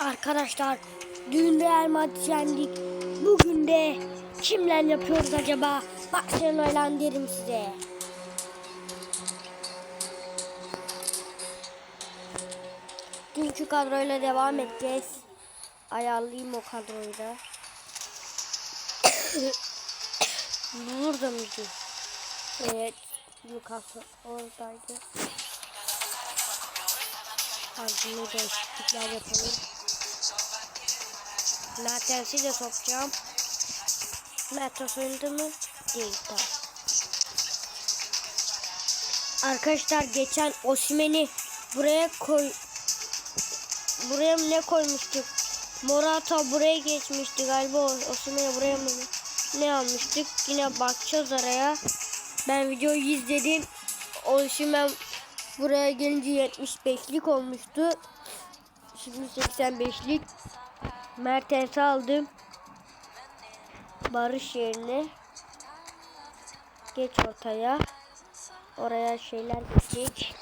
Arkadaşlar dün Real Madrid yendik. Bugün de kimle yapıyoruz acaba? Barcelona'yla derim size. Dünkü kadroyla devam edeceğiz. Ayarlayayım o kadroyu da. Burada mıydı? Evet. Lucas oradaydı. Tarzını değişiklikler yapalım. Mertens'i de sokacağım. Mertens oyunda mı? Değil tamam. Arkadaşlar geçen Osimhen'i buraya koy buraya mı ne koymuştuk? Morata buraya geçmişti galiba Osimhen'i buraya mı ne almıştık? Yine bakacağız araya. Ben videoyu izledim. Osimhen buraya gelince 75'lik olmuştu. Şimdi 85'lik. Mertens'i aldım. Barış yerine. Geç ortaya. Oraya şeyler geçecek.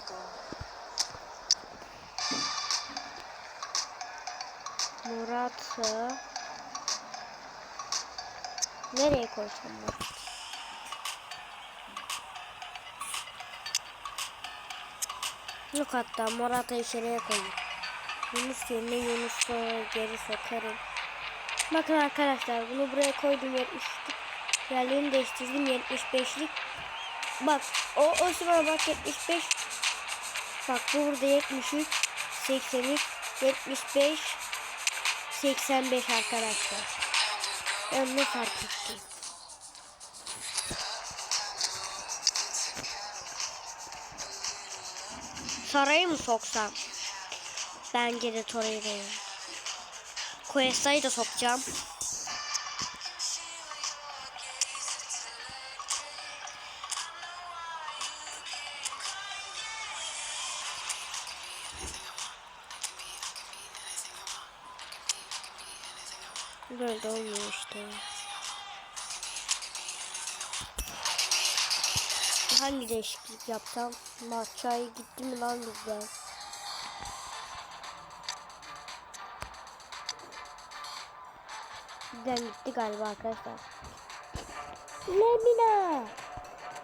Murat'ı nereye koysam Murat? Yok hatta Murat'ı içeriye koyayım. Yunus yerine Yunus'u geri sokarım. Bakın arkadaşlar bunu buraya koydum 70'lik. Yerlerini değiştirdim 75'lik. Bak o o sıra bak 75. Bak bu burada 73, 83, 75, 85 arkadaşlar. Ben ne fark ettim? Sarayı mı soksam? Bence de Torreira'yı. Cuesta'yı da sokacağım. Böyle olmuyor işte. Hangi değişiklik yapsam? Maçaya gitti mi lan bizden? Bizden gitti galiba arkadaşlar. Lemina!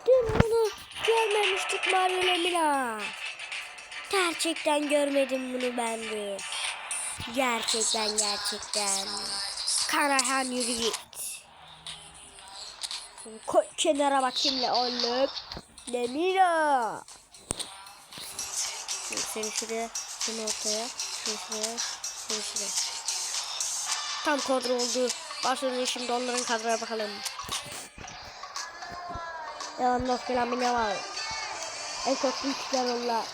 Dün bunu görmemiştik Mario Lemina. Gerçekten görmedim bunu ben de. Gerçekten gerçekten. Karahan yürü git. Koy kenara bakayım ne oğlum. Lemina. Seni şuraya, seni ortaya, seni şuraya, seni şuraya. Tam kadro oldu. Başlayalım şimdi onların kadroya bakalım. Lewandowski Lamine var. En korktuğum kişiler onlar.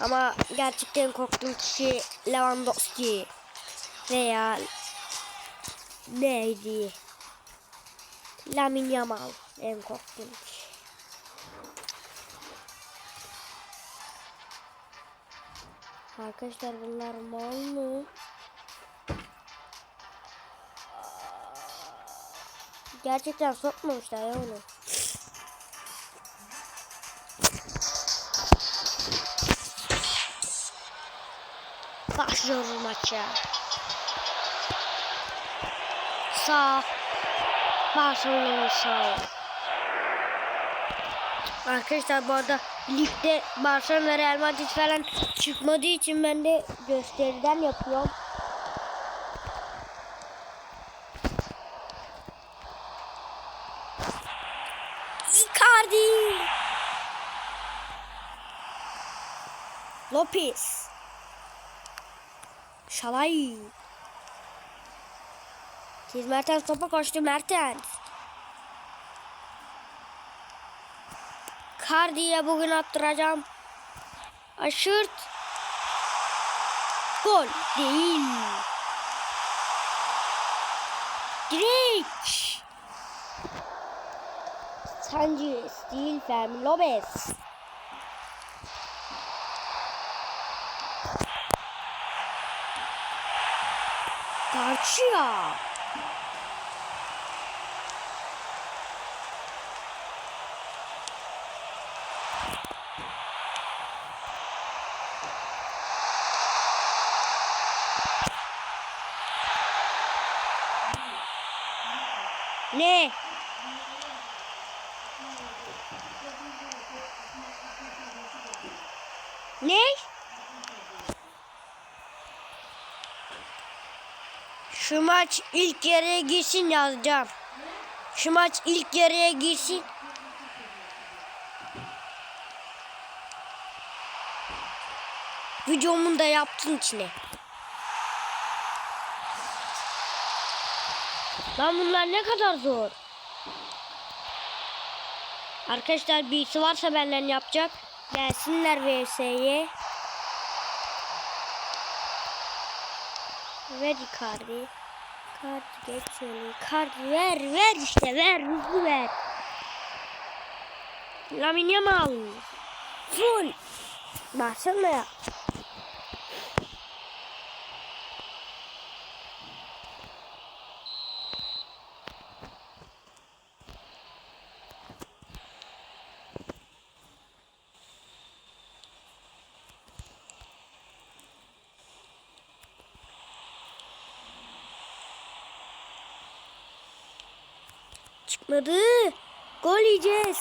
Ama gerçekten korktuğum kişi Lewandowski. Veya neydi? Lamine Yamal en korktuğum kişi. Arkadaşlar bunlar mal mı? Gerçekten sokmamışlar ya onu. Başlıyoruz maça. Sağ. Barcelona sağ. Arkadaşlar bu arada ligde Barcelona Real Madrid falan çıkmadığı için ben de gösteriden yapıyorum. Icardi. Lopez. Şalay. Siz Mertens topa koştu Mertens. Cardi'ye bugün attıracağım. Aşırt. Gol değil. Direkt. Sanchez değil Fermin Lopez. Garcia. Ne? Ne? Şu maç ilk yarıya girsin yazacağım. Şu maç ilk yarıya girsin. Videomun da yaptın içine. Lan bunlar ne kadar zor. Arkadaşlar birisi varsa benden yapacak. Gelsinler VS'ye. Ver Icardi. Icardi geç. Icardi ver ver işte ver hızlı ver. Lamine Yamal. Full. Baksana Çıkmadı. Gol yiyeceğiz.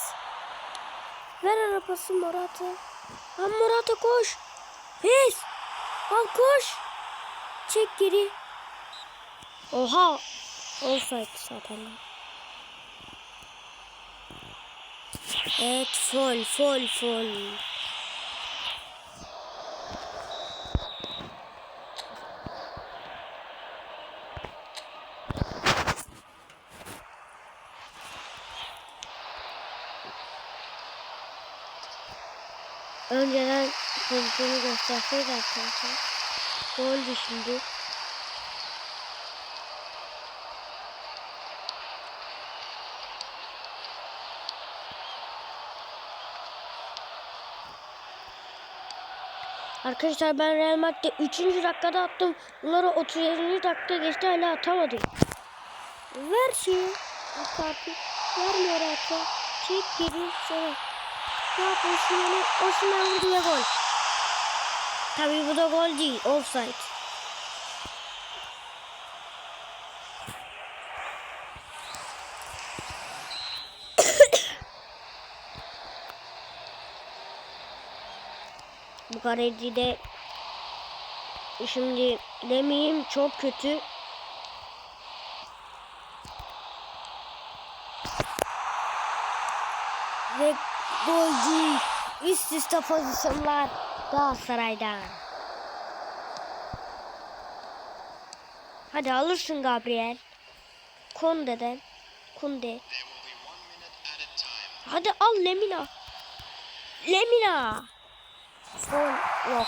Ver arabası Morata. Lan Morata koş. Pes. Al koş. Çek geri. Oha. Offside zaten. Evet fol fol fol. Önceden pozisyonu gösterseydi arkadaşlar. Goldü şimdi. Arkadaşlar ben Real Madrid'de 3. dakikada attım. Bunları 37. dakika geçti hala atamadım. Ver şeyi. Kartı. Vermiyor hatta. Çek geri sonra. Yapıyorsun yani? Osman ve gol. Tabii bu da gol değil. Offside. bu kaleci de şimdi demeyeyim çok kötü. Ve golcü üst üste pozisyonlar Galatasaray'dan. Hadi alırsın Gabriel. Konde'den. Konde. Hadi al Lemina. Lemina. Son yok.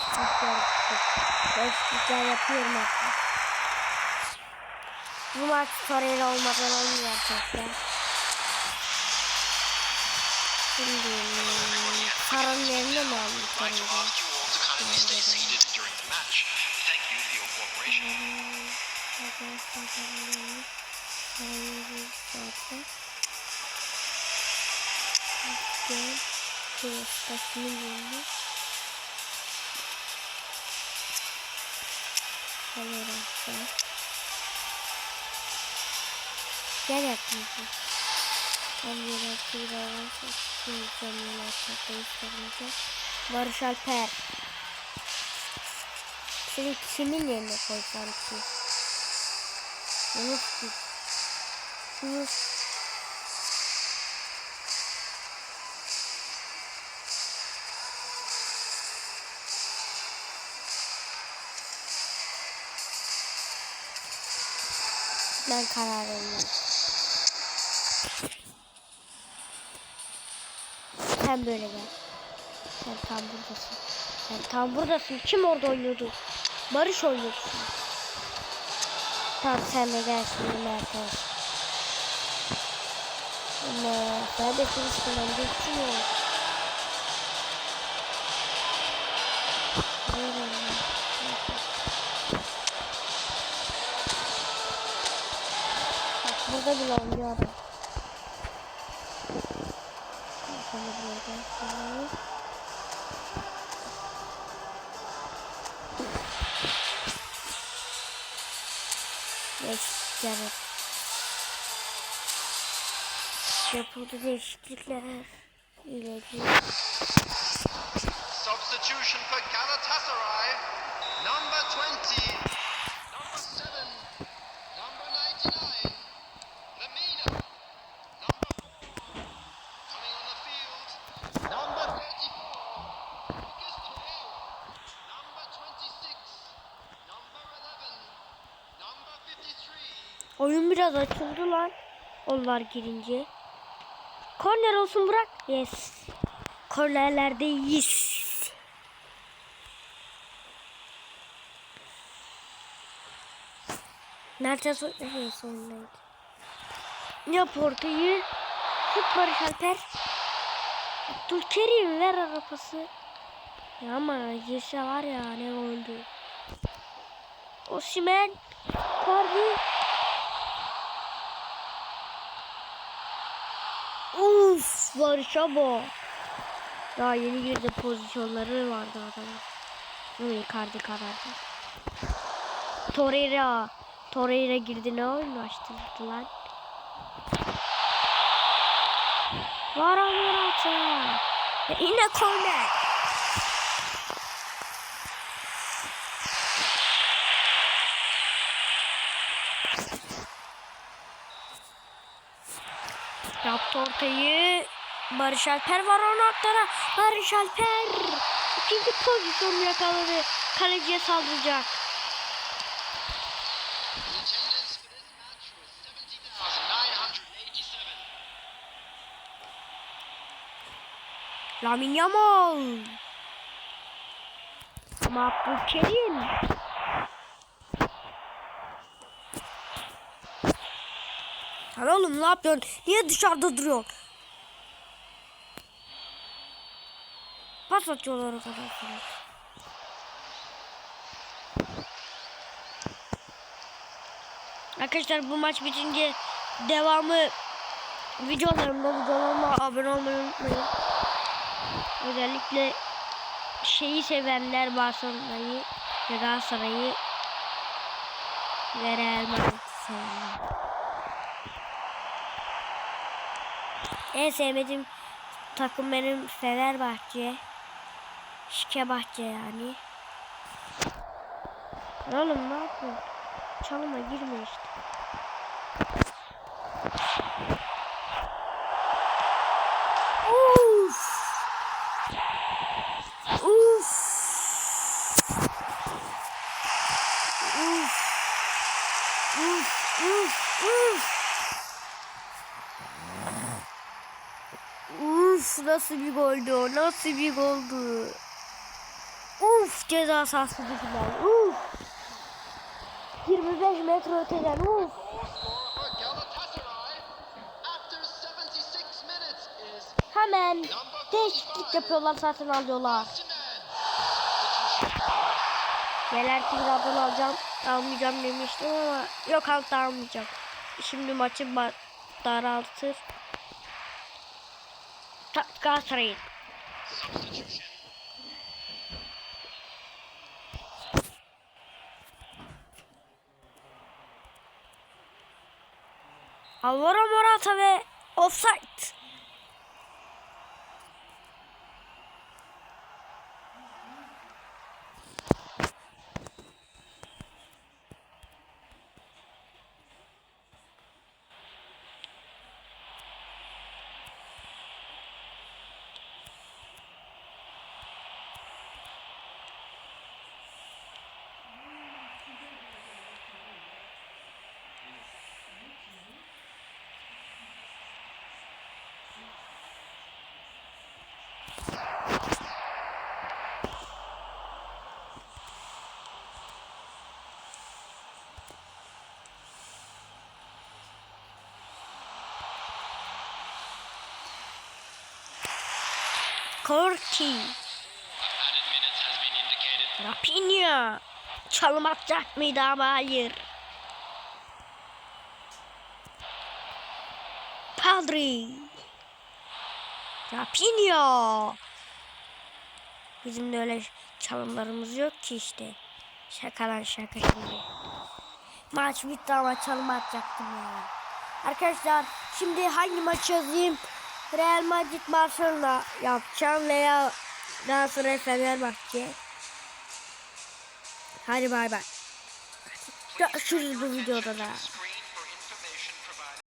Güzel yapıyorum artık. Bu maç Torreira olmadan olmuyor arkadaşlar. You for your cooperation. Gel. Şöyle stasının yerine. Kamera. Gel yapmayacağım. Kamera bir arası. Şimdi camını açmakta istedim. Barış Alper. Seni kimin yerine koysam ki? Yunus ki. Yunus. Ben kararımı. Sen böyle gel. Sen tam buradasın. Sen tam buradasın. Kim orada oynuyordu? Barış oynuyordu. Tamam sen de gel şimdi Mert de konuştum. Ben geçiyor. Hayır anne. Bak burada bile oynuyor adam. Yapıldı değişiklikler. İlacı. Substitution for Galatasaray. Number 20. Number 7. Number 99. Lamina. Number 4. Coming on the field. Number 34. Lucas Torreira. Number 26. Number 11. Number 53. Oyun biraz açıldı lan. Onlar girince. Korner olsun bırak. Yes. Kornerlerde yes. Nerede so evet, sonundaydı. Yap ortayı. Tut Barış Alper. Abdülkerim ver arabası. Ya ama Yese var ya ne oldu. Osimen. Kardi. Uf Barış'a. Daha yeni girdi pozisyonları vardı adamın. Bu Icardi kadardı. Torreira. Torreira girdi ne oynaştırdı lan. Var Morata. Ve yine korner. Yaptı ortayı. Barış Alper var onu attara. Barış Alper. İkinci pozisyonu yakaladı. Kaleciye saldıracak. The attendance for this match was 70,987. Lamin Yamal. Abdülkerim. Lan oğlum ne yapıyorsun? Niye dışarıda duruyorsun? Pas atıyorlar o kadar. sonra. Arkadaşlar bu maç bitince devamı videolarımda videolarıma abone olmayı unutmayın. Özellikle şeyi sevenler Barcelona'yı ve Galatasaray'ı ve Real. En sevmediğim takım benim Fenerbahçe. Şikebahçe yani. Oğlum ne yapıyorsun? Çalıma girme işte. Uf! Uf! Uf! Uf! Uf! Uf! Uf nasıl bir goldü o? Nasıl bir goldü? Uf ceza sahası dışından. Uf. 25 metre öteden uf. Goal scorer for Galatasaray after 76 minutes is Hemen değişiklik yapıyorlar zaten alıyorlar. Ki birazdan alacağım. Almayacağım demiştim ama yok alt almayacağım. Şimdi maçı daraltır. Ta- Galatasaray'ın. Substitution. Alvaro Morata ve offside. Korki. Rafinha. Çalım atacak mıydı ama hayır. Padri. Rafinha. Bizim de öyle çalımlarımız yok ki işte. Şaka lan şaka şimdi. Maç bitti ama çalım atacaktım ya. Arkadaşlar şimdi hangi maçı yazayım? Real Madrid Barcelona yapacağım veya Galatasaray Fenerbahçe. Hadi bay bay. Görüşürüz bu videoda da.